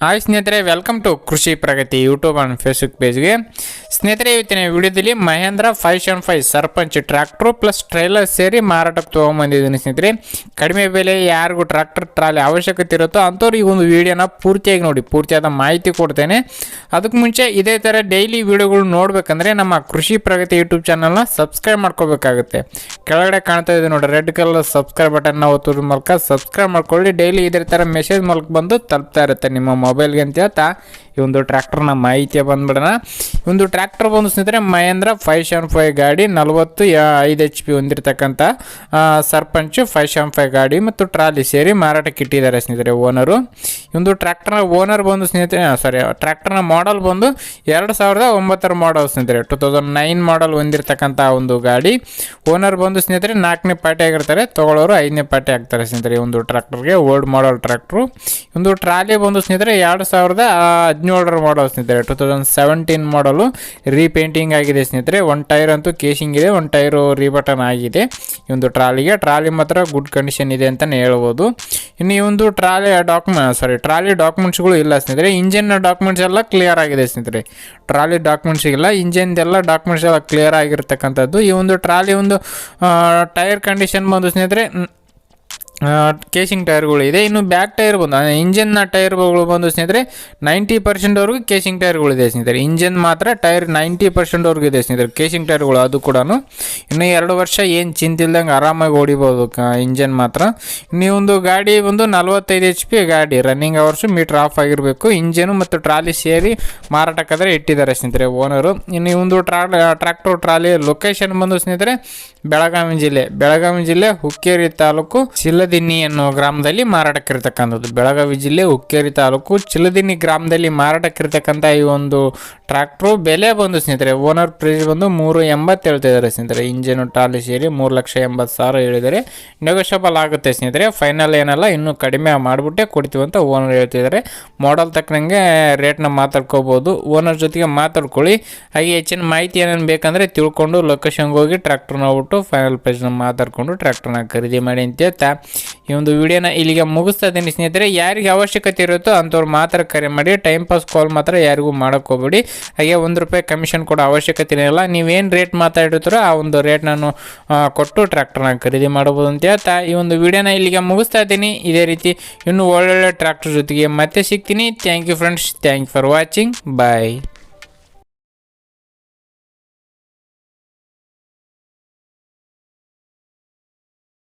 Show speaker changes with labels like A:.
A: Hi ಸ್ನೇಹಿತರೆ welcome to Krishi Pragati YouTube and Facebook ಪೇಜ್ಗೆ ಸ್ನೇಹಿತರೆ, ಇವತ್ತಿನ ವಿಡಿಯೋದಲ್ಲಿ Mahindra five seven five Sarpanch tractor plus trailer ಸೇರಿ ಮಾರಾಟಕ್ಕೆ ತೊಗೊಂಬಂದಿದ್ದೀನಿ ಸ್ನೇಹಿತರೆ. ಕಡಿಮೆ ಬೆಲೆ, ಯಾರಿಗೂ ಟ್ರ್ಯಾಕ್ಟರ್ ಟ್ರಾಲಿ ಅವಶ್ಯಕತೆ ಇರುತ್ತೋ ಅಂಥವ್ರು ಈ ಒಂದು ವಿಡಿಯೋನ ಪೂರ್ತಿಯಾಗಿ ನೋಡಿ, ಪೂರ್ತಿಯಾದ ಮಾಹಿತಿ ಕೊಡ್ತೇನೆ. ಅದಕ್ಕೆ ಮುಂಚೆ ಇದೇ ಥರ ಡೈಲಿ ವಿಡಿಯೋಗಳು ನೋಡಬೇಕಂದ್ರೆ ನಮ್ಮ ಕೃಷಿ ಪ್ರಗತಿ ಯೂಟ್ಯೂಬ್ ಚಾನಲ್ನ ಸಬ್ಸ್ಕ್ರೈಬ್ ಮಾಡ್ಕೋಬೇಕಾಗುತ್ತೆ. ಕೆಳಗಡೆ ಕಾಣ್ತಾ ಇದೆ ನೋಡಿ, ರೆಡ್ ಕಲರ್ ಸಬ್ಸ್ಕ್ರೈಬ್ ಬಟನ್ನ ಒತ್ತೋದ್ರ ಮೂಲಕ ಸಬ್ಸ್ಕ್ರೈಬ್ ಮಾಡ್ಕೊಳ್ಳಿ. ಡೈಲಿ ಇದೇ ಥರ ಮೆಸೇಜ್ ಮೂಲಕ ಬಂದು ತಲುಪ್ತಾ ಇರುತ್ತೆ ನಿಮ್ಮ ಮೊಬೈಲ್ಗೆ ಅಂತ ಹೇಳ್ತಾ ಈ ಒಂದು ಟ್ರ್ಯಾಕ್ಟರ್ನ ಮಾಹಿತಿ ಬಂದ್ಬಿಡೋಣ. ಒಂದು ಟ್ರ್ಯಾಕ್ಟರ್ ಬಂದು ಸ್ನೇಹಿತರೆ, ಮಹೇಂದ್ರ ಫೈವ್ ಸೆವೆನ್ ಫೈವ್ ಗಾಡಿ, ನಲವತ್ತು ಐದು ಎಚ್ ಪಿ ಹೊಂದಿರತಕ್ಕಂಥ ಸರ್ಪಂಚ್ ಫೈವ್ ಸೆವೆನ್ ಫೈವ್ ಗಾಡಿ ಮತ್ತು ಟ್ರಾಲಿ ಸೇರಿ ಮಾರಾಟಕ್ಕೆ ಇಟ್ಟಿದ್ದಾರೆ ಸ್ನೇಹಿತರೆ ಓನರು. ಒಂದು ಟ್ರ್ಯಾಕ್ಟರ್ನ ಓನರ್ ಬಂದು ಸ್ನೇಹಿತರೆ ಸಾರಿ ಟ್ರ್ಯಾಕ್ಟರ್ನ ಮಾಡಲ್ ಬಂದು ಎರಡು ಸಾವಿರದ ಒಂಬತ್ತರ ಮಾಡಲ್ ಸ್ನೇಹಿತರೆ, ಟು ತೌಸಂಡ್ ನೈನ್ ಮಾಡಲ್ ಹೊಂದಿರತಕ್ಕಂಥ ಒಂದು ಗಾಡಿ. ಓನರ್ ಬಂದು ಸ್ನೇಹಿತರೆ, ನಾಲ್ಕನೇ ಪಾರ್ಟಿ ಆಗಿರ್ತಾರೆ, ತೊಗೊಳೋರು ಐದನೇ ಪಾರ್ಟಿ ಆಗ್ತಾರೆ ಸ್ನೇಹಿತರೆ ಒಂದು ಟ್ರ್ಯಾಕ್ಟರ್ಗೆ ಓಲ್ಡ್ ಮಾಡಲ್ ಟ್ರ್ಯಾಕ್ಟ್ರು ಒಂದು ಟ್ರಾಲಿ ಬಂದು ಸ್ನೇಹಿತರೆ, ಎರಡು ಸಾವಿರದ ಹದಿನೇಳರ ಮಾಡಲ್ ಸ್ನೇಹಿತರೆ two thousand seventeen model repainting ಆಗಿದೆ ಸ್ನೇಹಿತರೆ. ಒನ್ ಟೈರ್ ಅಂತೂ ಕೇಸಿಂಗ್ ಇದೆ ಒನ್ ಟೈರು ರೀಬಟನ್ ಆಗಿದೆ. ಈ ಒಂದು ಟ್ರಾಲಿಗೆ ಟ್ರಾಲಿ ಮಾತ್ರ ಗುಡ್ ಕಂಡೀಷನ್ ಇದೆ ಅಂತಲೇ ಹೇಳ್ಬೋದು. ಇನ್ನು ಈ ಒಂದು ಟ್ರಾಲಿ ಡಾಕ್ಯುಮೆಂಟ್ ಸಾರಿ ಟ್ರಾಲಿ ಡಾಕ್ಯುಮೆಂಟ್ಸ್ಗಳು ಇಲ್ಲ ಸ್ನೇಹಿತರೆ. ಇಂಜಿನ್ ಡಾಕ್ಯುಮೆಂಟ್ಸ್ ಎಲ್ಲ ಕ್ಲಿಯರ್ ಆಗಿದೆ ಸ್ನೇಹಿತರೆ. ಟ್ರಾಲಿ ಡಾಕ್ಯುಮೆಂಟ್ಸ್ ಇಲ್ಲ ಇಂಜಿನ್ದೆಲ್ಲ ಡಾಕ್ಯುಮೆಂಟ್ಸ್ ಎಲ್ಲ ಕ್ಲಿಯರ್ ಆಗಿರ್ತಕ್ಕಂಥದ್ದು. ಈ ಒಂದು ಟ್ರಾಲಿ ಒಂದು ಟೈರ್ ಕಂಡೀಷನ್ ಬಂದು ಸ್ನೇಹಿತರೆ ಕೇಸಿಂಗ್ ಟೈರ್ಗಳು ಇದೆ. ಇನ್ನು ಬ್ಯಾಕ್ ಟೈರ್ ಬಂದು ಇಂಜಿನ್ನ ಟೈರ್ಗಳು ಬಂದು ಸ್ನೇಹಿತರೆ ನೈಂಟಿ ಪರ್ಸೆಂಟ್ವರೆಗೂ ಕೇಸಿಂಗ್ ಟೈರ್ಗಳು ಇದೆ ಸ್ನೇಹಿತರೆ. ಇಂಜಿನ್ ಮಾತ್ರ ಟೈರ್ ನೈಂಟಿ ಪರ್ಸೆಂಟ್ವರೆಗೂ ಇದೆ ಸ್ನೇಹಿತರೆ ಕೇಸಿಂಗ್ ಟೈರ್ಗಳು ಅದು ಕೂಡ ಇನ್ನು ಎರಡು ವರ್ಷ ಏನು ಚಿಂತಿಲ್ದಂಗೆ ಆರಾಮಾಗಿ ಹೊಡಿಬೋದು ಇಂಜನ್ ಮಾತ್ರ. ಒಂದು ಗಾಡಿ ಒಂದು ನಲ್ವತ್ತೈದು ಎಚ್ ಪಿ ಗಾಡಿ ರನ್ನಿಂಗ್ ಅವರ್ಸು ಮೀಟ್ರ್ ಆಫ್ ಆಗಿರಬೇಕು. ಇಂಜನು ಮತ್ತು ಟ್ರಾಲಿ ಸೇರಿ ಮಾರಾಟಕ್ಕಾದರೆ ಇಟ್ಟಿದ್ದಾರೆ ಸ್ನೇಹಿತರೆ ಓನರು ಇನ್ನು ಒಂದು ಟ್ರಾ ಟ್ರ್ಯಾಕ್ಟರ್ ಟ್ರಾಲಿ ಲೊಕೇಶನ್ ಬಂದು ಸ್ನೇಹಿತರೆ, ಬೆಳಗಾವಿ ಜಿಲ್ಲೆ. ಬೆಳಗಾವಿ ಜಿಲ್ಲೆ ಹುಕ್ಕೇರಿ ತಾಲೂಕು ಚಿಲ್ಲದಿನ್ನಿ ಅನ್ನೋ ಗ್ರಾಮದಲ್ಲಿ ಮಾರಾಟಕ್ಕಿರ್ತಕ್ಕಂಥದ್ದು. ಬೆಳಗಾವಿ ಜಿಲ್ಲೆ ಹುಕ್ಕೇರಿ ತಾಲೂಕು ಚಿಲದಿನ್ನಿ ಗ್ರಾಮದಲ್ಲಿ ಮಾರಾಟಕ್ಕಿರ್ತಕ್ಕಂಥ ಈ ಒಂದು ಟ್ರ್ಯಾಕ್ಟ್ರು ಬೆಲೆ ಬಂದು ಸ್ನೇಹಿತರೆ, ಓನರ್ ಪ್ರೈಸ್ ಬಂದು ಮೂರು ಎಂಬತ್ತು ಹೇಳ್ತಿದ್ದಾರೆ ಸ್ನೇಹಿತರೆ. ಇಂಜಿನ್ ಟಾಲಿ ಸೇರಿ ಮೂರು ಲಕ್ಷ ಎಂಬತ್ತು ಸಾವಿರ ಹೇಳಿದರೆ ನೆಗೋಷಿಯಬಲ್ ಆಗುತ್ತೆ ಸ್ನೇಹಿತರೆ. ಫೈನಲ್ ಏನಲ್ಲ, ಇನ್ನೂ ಕಡಿಮೆ ಮಾಡಿಬಿಟ್ಟೆ ಕೊಡ್ತೀವಿ ಅಂತ ಓನರ್ ಹೇಳ್ತಿದ್ದಾರೆ ಮಾಡಲ್ ತಕ್ಕನಂಗೆ ರೇಟ್ನ ಮಾತಾಡ್ಕೋಬೋದು. ಓನರ್ ಜೊತೆಗೆ ಮಾತಾಡ್ಕೊಳ್ಳಿ. ಹಾಗೆ ಹೆಚ್ಚಿನ ಮಾಹಿತಿ ಏನೇನು ಬೇಕಂದರೆ ತಿಳ್ಕೊಂಡು ಲೊಕೇಶನ್ಗೆ ಹೋಗಿ ಟ್ರ್ಯಾಕ್ಟರ್ನ ಹೋಗ್ಬಿಟ್ಟು ಫೈನಲ್ ಪ್ರೈಸ್ನ ಮಾತಾಡ್ಕೊಂಡು ಟ್ರ್ಯಾಕ್ಟರ್ನ ಖರೀದಿ ಮಾಡಿ ಅಂತ ಹೇಳ್ತಾ ಈ ಒಂದು ವಿಡಿಯೋನ ಇಲ್ಲಿಗೆ ಮುಗಿಸ್ತಾ ಇದ್ದೀನಿ ಸ್ನೇಹಿತರೆ. ಯಾರಿಗೆ ಅವಶ್ಯಕತೆ ಇರುತ್ತೋ ಅಂಥವ್ರು ಮಾತ್ರ ಕರೆ ಮಾಡಿ ಟೈಮ್ ಪಾಸ್ ಕಾಲ್ ಮಾತ್ರ ಯಾರಿಗೂ ಮಾಡೋಕ್ಕೆ ಹೋಗ್ಬೇಡಿ. ಹಾಗೆ ಒಂದು ರೂಪಾಯಿ ಕಮಿಷನ್ ಕೊಡೋ ಅವಶ್ಯಕತೆ ಇಲ್ಲ. ನೀವೇನು ರೇಟ್ ಮಾತಾಡಿರ್ತೀರೋ ಆ ಒಂದು ರೇಟ್ ನಾನು ಕೊಟ್ಟು ಟ್ರ್ಯಾಕ್ಟರ್ನ ಖರೀದಿ ಮಾಡ್ಬೋದು ಅಂತ ಹೇಳ್ತಾ ಈ ಒಂದು ವಿಡಿಯೋನ ಇಲ್ಲಿಗೆ ಮುಗಿಸ್ತಾ ಇದ್ದೀನಿ. ಇದೇ ರೀತಿ ಇನ್ನೂ ಒಳ್ಳೊಳ್ಳೆ ಟ್ರ್ಯಾಕ್ಟರ್ ಜೊತೆಗೆ ಮತ್ತೆ ಸಿಗ್ತೀನಿ. Thank you friends thank you for watching bye